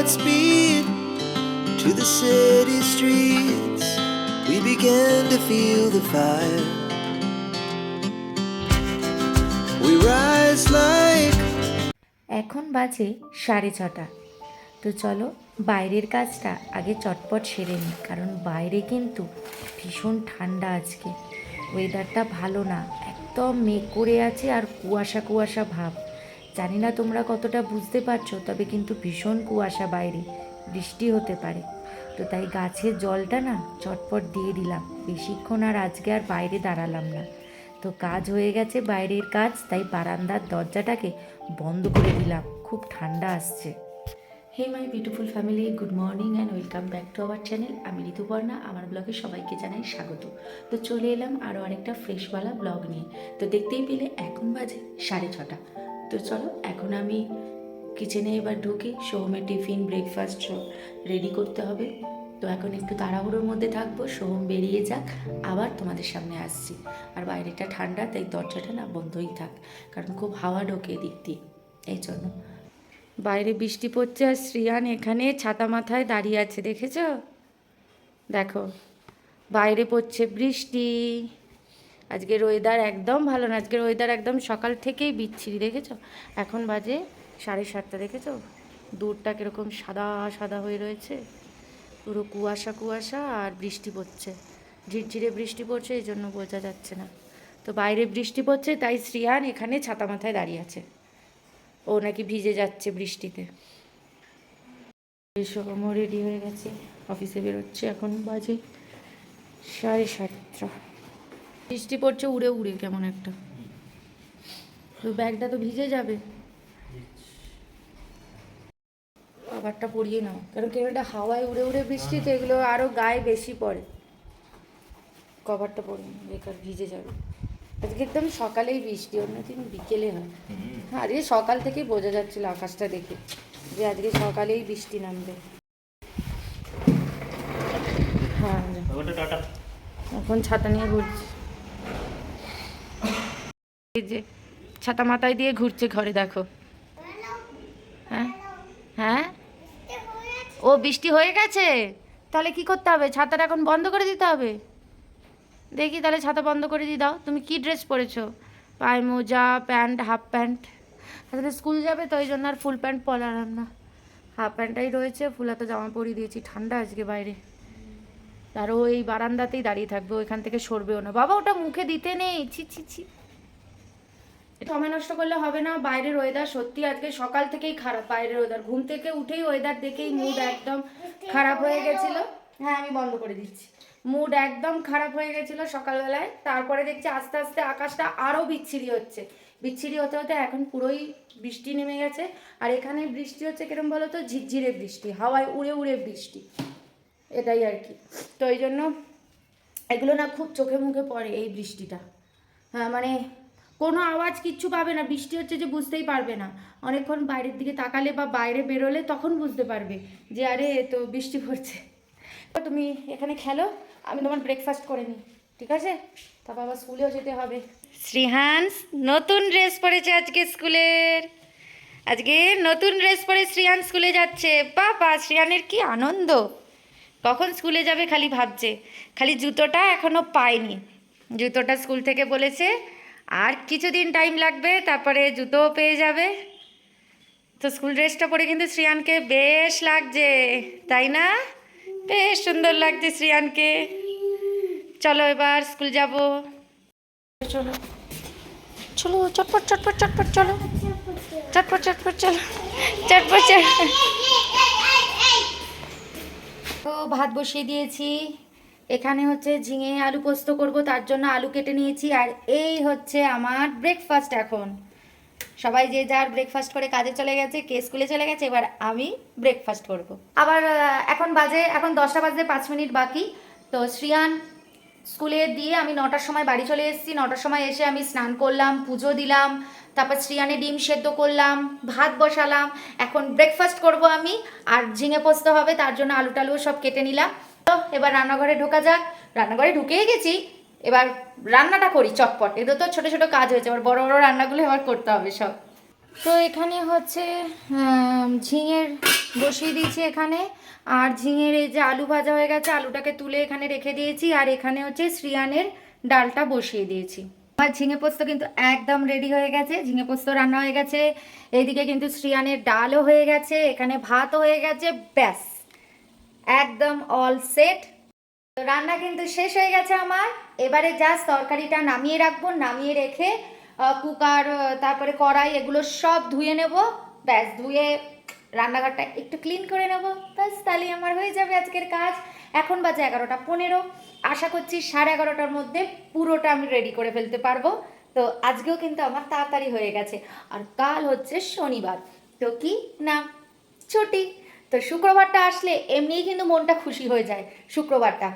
Godspeed to the city streets. We began to feel the fire. We rise like এখন বাজে সাড়ে ছটা তো চলো বাইরের কাজটা আগে চটপট সেরে নিই, কারণ বাইরে কিন্তু ভীষণ ঠান্ডা আজকে ওয়েদারটা ভালো না, একদম মেঘ করে আছে আর কুয়াশা কুয়াশা ভাব জানি না তোমরা কতটা বুঝতে পারছ, তবে কিন্তু ভীষণ কুয়াশা বাইরে। বৃষ্টি হতে পারে। তো তাই গাছের জলটা না চটপট দিয়ে দিলাম। বেশিক্ষণ আর আজকে আর বাইরে দাঁড়ালাম না। তো কাজ হয়ে গেছে বাইরের কাজ, তাই বারান্দার দরজাটাকে বন্ধ করে দিলাম। খুব ঠান্ডা আসছে। Hey my beautiful family good morning and welcome back to our channel আমি ঋতুপর্ণা, আমার ব্লগে সবাইকে জানাই স্বাগত। তো চলে এলাম আরও আরেকটা ফ্রেশওয়ালা ব্লগ নিয়ে। তো দেখতেই পেলে এখন বাজে সাড়ে ছটা। তো চলো, এখন আমি কিচেনে এবার ঢুকি। সোহমের টিফিন ব্রেকফাস্ট রেডি করতে হবে। তো এখন একটু তাড়াহুড়োর মধ্যে থাকব। সোহম বেরিয়ে যাক, আবার তোমাদের সামনে আসছি। আর বাইরেটা ঠান্ডা, তাই দরজাটা না বন্ধই থাক, কারণ খুব হাওয়া ঢোকে এদিক দিয়ে এই জন্য বাইরে বৃষ্টি পড়ছে আর শ্রিয়ান এখানে ছাতা মাথায় দাঁড়িয়ে আছে, দেখেছ? দেখো, বাইরে পড়ছে বৃষ্টি। আজকের ওয়েদার একদম ভালো না, আজকের ওয়েদার একদম সকাল থেকেই বিচ্ছিরি, দেখেছ? এখন বাজে সাড়ে সাতটা, দেখেছ? দূরটা কীরকম সাদা সাদা হয়ে রয়েছে, পুরো কুয়াশা কুয়াশা আর বৃষ্টি পড়ছে। ঝিরঝিরে বৃষ্টি পড়ছে, এই জন্য বোঝা যাচ্ছে না। তো বাইরে বৃষ্টি পড়ছে, তাই শ্রিয়ান এখানে ছাতা মাথায় দাঁড়িয়ে আছে। ও নাকি ভিজে যাচ্ছে বৃষ্টিতে। রেডি হয়ে গেছে অফিসে বেরোচ্ছে, এখন বাজে সাড়ে সাতটা। বৃষ্টি পড়ছে উড়ে উড়ে কেমন একটা। তো ব্যাগটা তো ভিজে যাবে। খাবারটা পরিয়ে নাও। কারণ কেন এটা হাওয়ায় উড়ে উড়ে বৃষ্টিতে এগুলো আরও গায়ে বেশি পড়ে। কভারটা নাও বেকার ভিজে যাবে। আজকে একদম সকালেই বৃষ্টি অন্যদিন বিকেলে হয়। হ্যাঁ আজকে সকাল থেকেই বোঝা যাচ্ছিল আকাশটা দেখে যে আজকে সকালেই বৃষ্টি নামবে। হ্যাঁ এখন ছাতা নিয়ে ঘুরছি। এই যে ছাতা মাথায় দিয়ে ঘুরছে ঘরে, দেখো। হ্যাঁ? হ্যাঁ? ও বৃষ্টি হয়ে গেছে? তাহলে কি করতে হবে? ছাতাটা এখন বন্ধ করে দিতে হবে? দেখি তাহলে ছাতা বন্ধ করে দিয়ে দাও। তুমি কি ড্রেস পরেছো? পায়ে মোজা প্যান্ট, হাফ প্যান্ট। আসলে স্কুল যাবে তো ওই জন্য আর ফুল প্যান্ট পরালাম না। হাফ প্যান্টটাই রয়েছে, ফুল হাতা জামা পরিয়ে দিয়েছি। ঠান্ডা আজকে বাইরে। আর ও এই বারান্দাতেই দাঁড়িয়ে থাকবে ওইখান থেকে সরবেও না। বাবা, ওটা মুখে দিতে নেই। ছি ছি ছি। সময় নষ্ট করলে হবে না, বাইরের ওয়েদার সত্যি আজকে সকাল থেকেই খারাপ, বাইরের ওয়েদার ঘুম থেকে উঠেই ওয়েদার দেখেই মুড একদম খারাপ হয়ে গেছিল। হ্যাঁ আমি বন্ধ করে দিচ্ছি। মুড একদম খারাপ হয়ে গেছিল সকালবেলায়, তারপরে দেখছি আস্তে আস্তে আকাশটা আরও বিচ্ছিরি হচ্ছে। বিচ্ছিরি হতে হতে এখন পুরোই বৃষ্টি নেমে গেছে, আর এখানে বৃষ্টি হচ্ছে কিরম বলো তো ঝিরঝিরে বৃষ্টি, হাওয়ায় উড়ে উড়ে বৃষ্টি। এটাই আর কি। তো এই জন্য এগুলো না খুব চোখে মুখে পড়ে এই বৃষ্টিটা। হ্যাঁ মানে কোনো আওয়াজ কিচ্ছু পাবে না, বৃষ্টি হচ্ছে যে বুঝতেই পারবে না। অনেকক্ষণ বাইরের দিকে তাকালে বা বাইরে বেরোলে তখন বুঝতে পারবে যে, আরে তো বৃষ্টি পড়ছে। তুমি এখানে খেলো, আমি তোমার ব্রেকফাস্ট করে নিই, ঠিক আছে? তারপর আবার স্কুলেও যেতে হবে। শ্রীহান্স, নতুন ড্রেস পরেছে আজকে স্কুলের। আজকে নতুন ড্রেস পরে শ্রীহান স্কুলে যাচ্ছে। বাবা, শ্রীহানের কি আনন্দ। কখন স্কুলে যাবে খালি ভাবছে। খালি জুতোটা এখনও পায়নি। জুতোটা স্কুল থেকে বলেছে আর কিছুদিন টাইম লাগবে তারপরে জুতোও পেয়ে যাবে। তো স্কুল ড্রেসটা পরে কিন্তু শ্রিয়ানকে বেশ লাগছে তাই না? বেশ সুন্দর লাগছে শ্রিয়ানকে। চলো এবার স্কুল যাব। চলো। চলো চটপট চটপট চটপট চলো। চটপট চটপট চলো। চটপট চটপট ভাত বসিয়ে দিয়েছি। এখানে হচ্ছে ঝিঙে আলু পোস্ত করব, তার জন্য আলু কেটে নিয়েছি, আর এই হচ্ছে আমার ব্রেকফাস্ট এখন। সবাই যে যার ব্রেকফাস্ট করে কাজে চলে গেছে, কে স্কুলে চলে গেছে, এবার আমি ব্রেকফাস্ট করব। আবার এখন বাজে, এখন দশটা বাজে পাঁচ মিনিট বাকি। তো শ্রিয়ান, স্কুলে দিয়ে আমি নটার সময় বাড়ি চলে এসেছি। নটার সময় এসে আমি স্নান করলাম, পুজো দিলাম, তারপর শ্রিয়ানে ডিম সেদ্ধ করলাম, ভাত বসালাম। এখন ব্রেকফাস্ট করব আমি, আর ঝিঙে পোস্ত হবে, তার জন্য আলু টালু সব কেটে নিলাম। এবার রান্নাঘরে ঢোকা যাক। রান্নাঘরে ঢুকেই গেছি। এবার রান্নাটা করি চটপট। এগুলো তো ছোটো ছোটো কাজ হয়েছে, এবার বড় বড় রান্নাগুলো এবার করতে হবে সব। তো এখানে হচ্ছে ঝিঙের বসিয়ে দিয়েছি এখানে। আর ঝিঙের এই যে আলু ভাজা হয়ে গেছে, আলুটাকে তুলে এখানে রেখে দিয়েছি। আর এখানে হচ্ছে শ্রিয়ানের ডালটা বসিয়ে দিয়েছি। আমার ঝিঙে পোস্ত কিন্তু একদম রেডি হয়ে গেছে। ঝিঙে পোস্ত রান্না হয়ে গেছে। এইদিকে কিন্তু শ্রিয়ানের ডালও হয়ে গেছে। এখানে ভাতও হয়ে গেছে। ব্যাস। একদম অল সেট রান্না কিন্তু শেষ হয়ে গেছে আমার। এবারে জাস্ট তরকারিটা নামিয়ে রাখব, নামিয়ে রেখে কুকার তারপরে কড়াই এগুলো সব ধুয়ে নেব। ব্যাস, ধুয়ে রান্নাঘরটা একটু ক্লিন করে নেব। ব্যাস, তাহলেই আমার হয়ে যাবে আজকের কাজ। এখন বাজে এগারোটা পনেরো। আশা করছি সাড়ে এগারোটার মধ্যে পুরোটা আমি রেডি করে ফেলতে পারব। তো আজকেও কিন্তু আমার তাড়াতাড়ি হয়ে গেছে। আর কাল হচ্ছে শনিবার। তো কি? না, ছুটি। তো শুক্রবারটা আসলে এমনিই কিন্তু মনটা খুশি হয়ে যায়, শুক্রবারটা।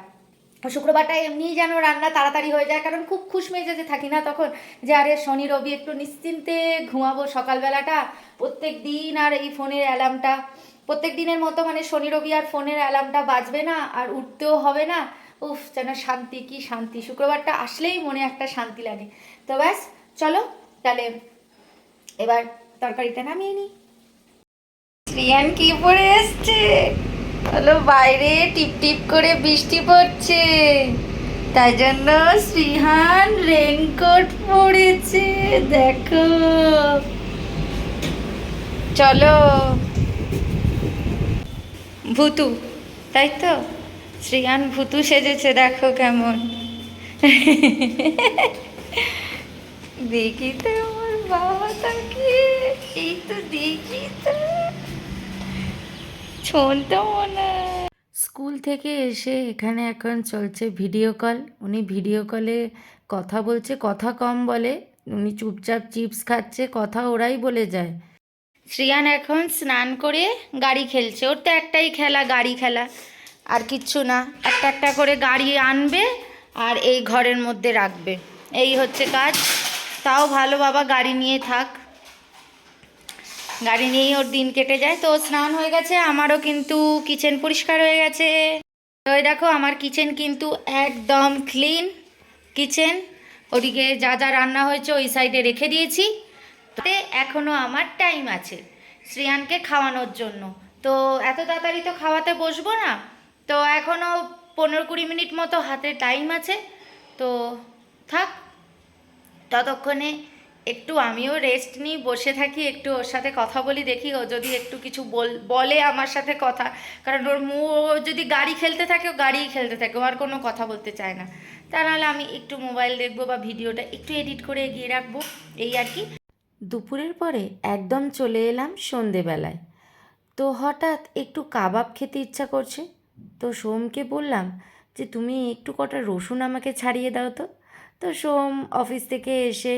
শুক্রবারটা এমনিই যেন রান্না তাড়াতাড়ি হয়ে যায়, কারণ খুব খুশ মেজাজে থাকি না তখন যে, আরে শনি রবি একটু নিশ্চিন্তে ঘুমাবো সকালবেলাটা। প্রত্যেক দিন আর এই ফোনের অ্যালার্মটা, প্রত্যেক দিনের মতো মানে শনি রবি আর ফোনের অ্যালার্মটা বাজবে না আর উঠতেও হবে না। উফ, যেন শান্তি, কি শান্তি। শুক্রবারটা আসলেই মনে একটা শান্তি লাগে। তো ব্যাস, চলো, তাহলে এবার তরকারিটা নামিয়ে নিই। শ্রিয়ান কি পরে এসছে? হলো বাইরে টিপ টিপ করে বৃষ্টি পড়ছে। তাই জন্য শ্রীহান রেনকোট পরেছে, দেখো। চলো। ভুতু, তাই তো? শ্রীহান ভুতু সেজেছে, দেখো কেমন। দেখি তো আমার বাবা তাকে। এই তো দেখি তো। শুনতে মনে স্কুল থেকে এসে এখানে এখন চলছে ভিডিও কল। উনি ভিডিও কলে কথা বলছে কথা কম বলে। উনি চুপচাপ চিপস খাচ্ছে কথা ওরাই বলে যায়। শ্রিয়ান এখন স্নান করে গাড়ি খেলছে। ওর তো একটাই খেলা গাড়ি খেলা। আর কিচ্ছু না। একটা একটা করে গাড়ি আনবে আর এই ঘরের মধ্যে রাখবে। এই হচ্ছে কাজ। তাও ভালো বাবা গাড়ি নিয়ে থাক। গাড়ি নিয়েই ওর দিন কেটে যায়। তো স্নান হয়ে গেছে, আমারও কিন্তু কিচেন পরিষ্কার হয়ে গেছে। তো দেখো, আমার কিচেন কিন্তু একদম ক্লিন কিচেন। ওদিকে যা যা রান্না হয়েছে ওই সাইডে রেখে দিয়েছি। তাতে এখনও আমার টাইম আছে শ্রিয়ানকে খাওয়ানোর জন্য। তো এত তাড়াতাড়ি তো খাওয়াতে বসবো না। তো এখনও পনেরো কুড়ি মিনিট মতো হাতে টাইম আছে। তো থাক, ততক্ষণে একটু আমিও রেস্ট নিই, বসে থাকি, একটু ওর সাথে কথা বলি, দেখি ও যদি একটু কিছু বল, বলে আমার সাথে কথা। কারণ ওর মু যদি গাড়ি খেলতে থাকে, ও গাড়িই খেলতে থাকে, ও আর কোনো কথা বলতে চায় না। তা নাহলে আমি একটু মোবাইল দেখব বা ভিডিওটা একটু এডিট করে এগিয়ে রাখব, এই আর কি। দুপুরের পরে একদম চলে এলাম সন্ধেবেলায়। তো হঠাৎ একটু কাবাব খেতে ইচ্ছা করছে। তো সোমকে বললাম যে, তুমি একটু কটা রসুন আমাকে ছাড়িয়ে দাও তো। তো সোম অফিস থেকে এসে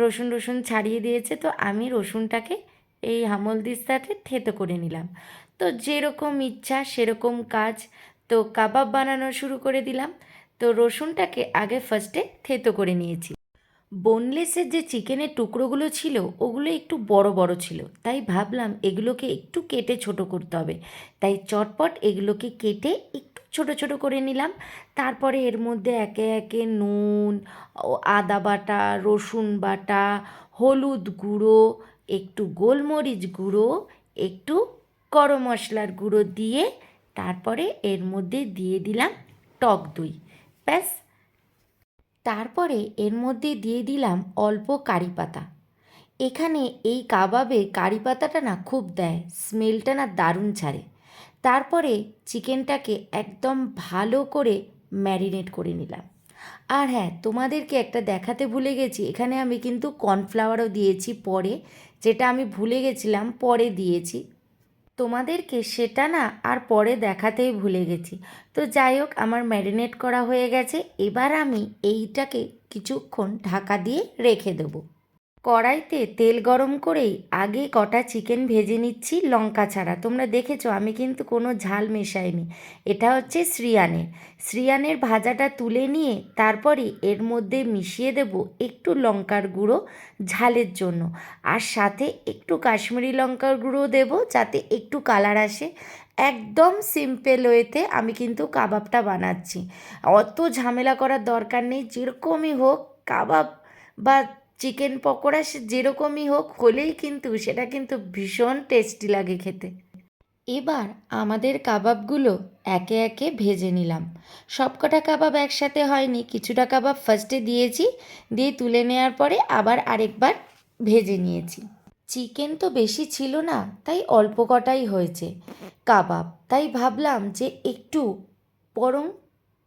রসুন রসুন ছাড়িয়ে দিয়েছে, তো আমি রসুনটাকে এই হামল দিস্তাতে থেতো করে নিলাম। তো যেরকম ইচ্ছা সেরকম কাজ তো কাবাব বানানো শুরু করে দিলাম। তো রসুনটাকে আগে ফার্স্টে থেতো করে নিয়েছি। বোনলেসের যে চিকেনের টুকরোগুলো ছিল, ওগুলো একটু বড় বড় ছিল, তাই ভাবলাম এগুলোকে একটু কেটে ছোট করতে হবে। তাই চটপট এগুলোকে কেটে ছোট ছোট করে নিলাম। তারপরে এর মধ্যে একে একে নুন আদা বাটা, রসুন বাটা, হলুদ গুঁড়ো, একটু গোলমরিচ গুঁড়ো, একটু গরম মশলার গুঁড়ো দিয়ে তারপরে এর মধ্যে দিয়ে দিলাম টক দই। ব্যাস। তারপরে এর মধ্যে দিয়ে দিলাম অল্প কারি পাতা। এখানে এই কাবাবে কারি পাতাটা না খুব দেয়, স্মেলটা না দারুণ ছাড়ে। তারপরে চিকেনটাকে একদম ভালো করে ম্যারিনেট করে নিলাম। আর হ্যাঁ তোমাদেরকে একটা দেখাতে ভুলে গেছি, এখানে আমি কিন্তু কর্নফ্লাওয়ারও দিয়েছি পরে, যেটা আমি ভুলে গেছিলাম, পরে দিয়েছি। তোমাদেরকে সেটা না আর পরে দেখাতেই ভুলে গেছি। তো যাই হোক, আমার ম্যারিনেট করা হয়ে গেছে, এবার আমি এইটাকে কিছুক্ষণ ঢাকা দিয়ে রেখে দেবো। কড়াইতে তেল গরম করেই আগে কটা চিকেন ভেজে নিচ্ছি লঙ্কা ছাড়া। তোমরা দেখেছ, আমি কিন্তু কোনো ঝাল মেশাইনি। এটা হচ্ছে শ্রিয়ানের। শ্রিয়ানের ভাজাটা তুলে নিয়ে তারপরে এর মধ্যে মিশিয়ে দেব একটু লঙ্কার গুঁড়ো ঝালের জন্য। আর সাথে একটু কাশ্মীরি লঙ্কার গুঁড়ো দেব যাতে একটু কালার আসে। একদম সিম্পল ওয়েতে আমি কিন্তু কাবাবটা বানাচ্ছি। অত ঝামেলা করার দরকার নেই, যেরকমই হোক কাবাব বা চিকেন পকোড়া সে যেরকমই হোক, হলেই কিন্তু সেটা কিন্তু ভীষণ টেস্টি লাগে খেতে। এবার আমাদের কাবাবগুলো একে একে ভেজে নিলাম। সবকটা কাবাব একসাথে হয়নি, কিছুটা কাবাব ফার্স্টে দিয়েছি, দিয়ে তুলে নেওয়ার পরে আবার আরেকবার ভেজে নিয়েছি। চিকেন তো বেশি ছিল না, তাই অল্প কটাই হয়েছে কাবাব। তাই ভাবলাম যে একটু বরং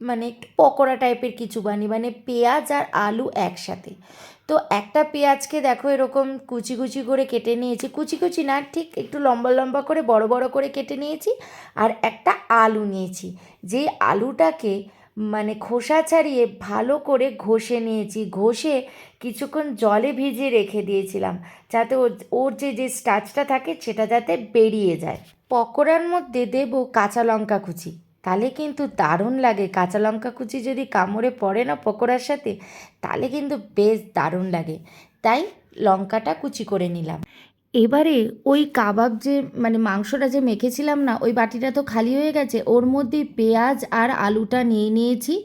মানে একটু পকোড়া টাইপের কিছু বানি মানে পেঁয়াজ আর আলু একসাথে। তো একটা পেঁয়াজকে দেখো এরকম কুচি কুচি করে কেটে নিয়েছি। কুচি কুচি না, ঠিক একটু লম্বা লম্বা করে, বড় বড় করে কেটে নিয়েছি আর একটা আলু নিয়েছি। যে আলুটাকে মানে খোসা ছাড়িয়ে ভালো করে ঘষে নিয়েছি, ঘষে কিছুক্ষণ জলে ভিজিয়ে রেখে দিয়েছিলাম যাতে ওর যে যে স্টাচটা থাকে সেটা যাতে বেরিয়ে যায়। পকোড়ার মধ্যে দেবো কাঁচা লঙ্কা কুচি। তাহলে কিন্তু দারুণ লাগে। কাঁচা লঙ্কা কুচি যদি কামড়ে পড়ে না পকোড়ার সাথে, তাহলে কিন্তু বেশ দারুণ লাগে। তাই লঙ্কাটা কুচি করে নিলাম। এবারে ওই কাবাব যে মানে মাংসটা যে মেখেছিলাম না, ওই বাটিটা তো খালি হয়ে গেছে। ওর মধ্যে পেঁয়াজ আর আলুটা নিয়ে নিয়েছি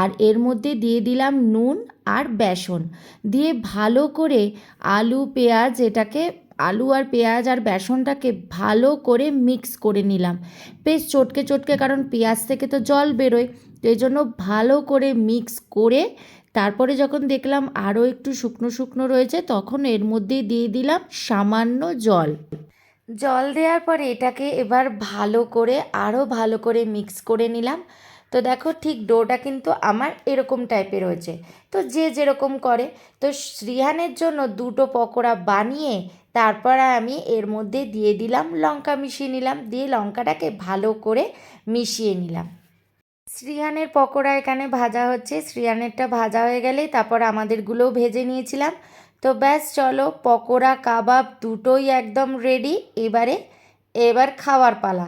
আর এর মধ্যে দিয়ে দিলাম নুন আর বেসন। দিয়ে ভালো করে আলু, পেঁয়াজ এটাকে আলু আর পেঁয়াজ আর বেসনটাকে ভালো করে মিক্স করে নিলাম। বেশ চটকে চটকে, কারণ পেঁয়াজ থেকে তো জল বেরোয়, তো এই জন্য ভালো করে মিক্স করে তারপরে যখন দেখলাম আরও একটু শুকনো শুকনো রয়েছে, তখন এর মধ্যে দিয়ে দিলাম সামান্য জল। জল দেওয়ার পরে এটাকে এবার ভালো করে, আরও ভালো করে মিক্স করে নিলাম। তো দেখো ঠিক ডোটা কিন্তু আমার এরকম টাইপের হয়েছে। তো যে যেরকম করে, তো শ্রিহানের জন্য দুটো পকোড়া বানিয়ে তারপর আমি এর মধ্যে দিয়ে দিলাম লঙ্কা মিশিয়ে নিলাম, দিয়ে লঙ্কাটাকে ভালো করে মিশিয়ে নিলাম। শ্রিয়ানের পকোড়া এখানে ভাজা হচ্ছে। শ্রিয়ানেরটা ভাজা হয়ে গেলে তারপর আমাদেরগুলোও ভেজে নিয়েছিলাম। তো ব্যাস, চলো পকোড়া, কাবাব দুটোই একদম রেডি এবারে, এবার খাওয়ার পালা।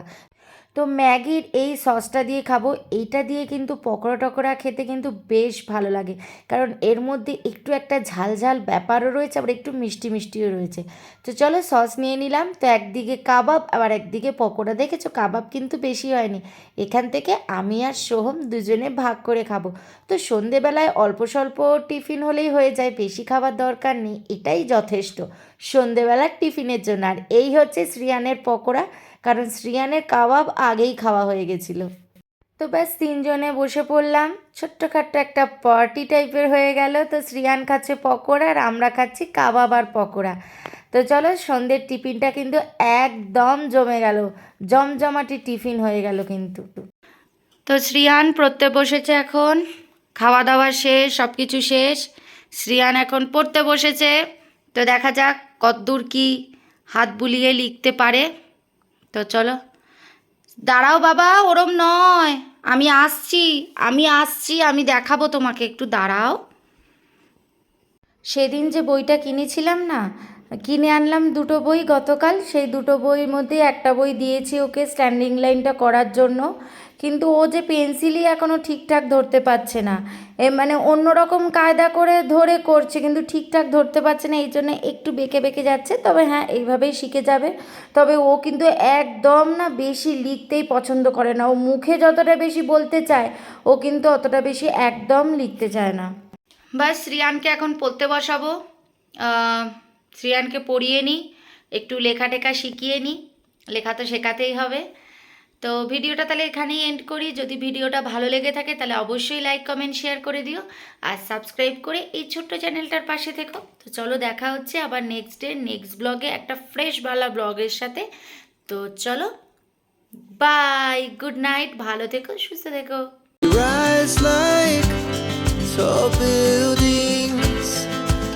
তো ম্যাগির এই সসটা দিয়ে খাব। এইটা দিয়ে কিন্তু পকোড়া টকোড়া খেতে কিন্তু বেশ ভালো লাগে। কারণ এর মধ্যে একটু একটা ঝাল ঝাল ব্যাপারও রয়েছে, আবার একটু মিষ্টি মিষ্টিও রয়েছে। তো চলো সস নিয়ে নিলাম। তো একদিকে কাবাব, আবার একদিকে পকোড়া। দেখেছ কাবাব কিন্তু বেশি হয়নি। এখান থেকে আমি আর সোহম দুজনে ভাগ করে খাব। তো সন্ধেবেলায় অল্প স্বল্প টিফিন হলেই হয়ে যায়, বেশি খাবার দরকার নেই, এটাই যথেষ্ট। সন্ধেবেলার টিফিনের জন্য। আর এই হচ্ছে শ্রিয়ানের পকোড়া, কারণ শ্রিয়ানের কাবাব আগেই খাওয়া হয়ে গেছিল। তো ব্যাস, তিনজনে বসে পড়লাম। ছোট্টখাট্ট একটা পার্টি টাইপের হয়ে গেল। তো শ্রিয়ান খাচ্ছে পকোড়া আর আমরা খাচ্ছি কাবাব আর পকোড়া। তো চলো, সন্ধ্যের টিফিনটা কিন্তু একদম জমে গেল। জমজমাটি টিফিন হয়ে গেল কিন্তু। তো শ্রিয়ান পড়তে বসেছে এখন। খাওয়া দাওয়া শেষ সব কিছু শেষ। শ্রিয়ান এখন পড়তে বসেছে। তো দেখা যাক কতদূর কি হাত বুলিয়ে লিখতে পারে। তো চলো। দাঁড়াও বাবা, ওরম নয়। আমি আসছি আমি আসছি, আমি দেখাবো তোমাকে। একটু দাঁড়াও। সেদিন যে বইটা কিনেছিলাম না কিনে আনলাম দুটো বই, গতকাল সেই দুটো বইয়ের মধ্যে একটা বই দিয়েছি ওকে স্ট্যান্ডিং লাইনটা করার জন্য। কিন্তু ও যে পেন্সিলই এখনও ঠিকঠাক ধরতে পারছে না। এ মানে অন্যরকম কায়দা করে ধরে করছে, কিন্তু ঠিকঠাক ধরতে পারছে না, এই জন্য একটু বেঁকে বেঁকে যাচ্ছে। তবে হ্যাঁ এইভাবেই শিখে যাবে। তবে ও কিন্তু একদম না বেশি লিখতেই পছন্দ করে না। ও মুখে যতটা বেশি বলতে চায়, ও কিন্তু অতটা বেশি একদম লিখতে চায় না। বাস শ্রিয়ানকে এখন পড়তে বসাবো। শ্রিয়ানকে পড়িয়ে নিই, একটু লেখা টেখা শিখিয়ে নিই, লেখা তো শেখাতেই হবে। তো ভিডিওটা তাহলে এখানেই এন্ড করি। যদি ভিডিওটা ভালো লেগে থাকে তাহলে অবশ্যই লাইক কমেন্ট শেয়ার করে দিও। আর সাবস্ক্রাইব করে এই ছোট্ট চ্যানেলটার পাশে থেকো। তো চলো দেখা হচ্ছে আবার নেক্সট ডে নেক্সট ব্লগে একটা ফ্রেশ বালা ব্লগের সাথে। তো চলো বাই গুড নাইট ভালো থেকো, সুস্থ থেকো।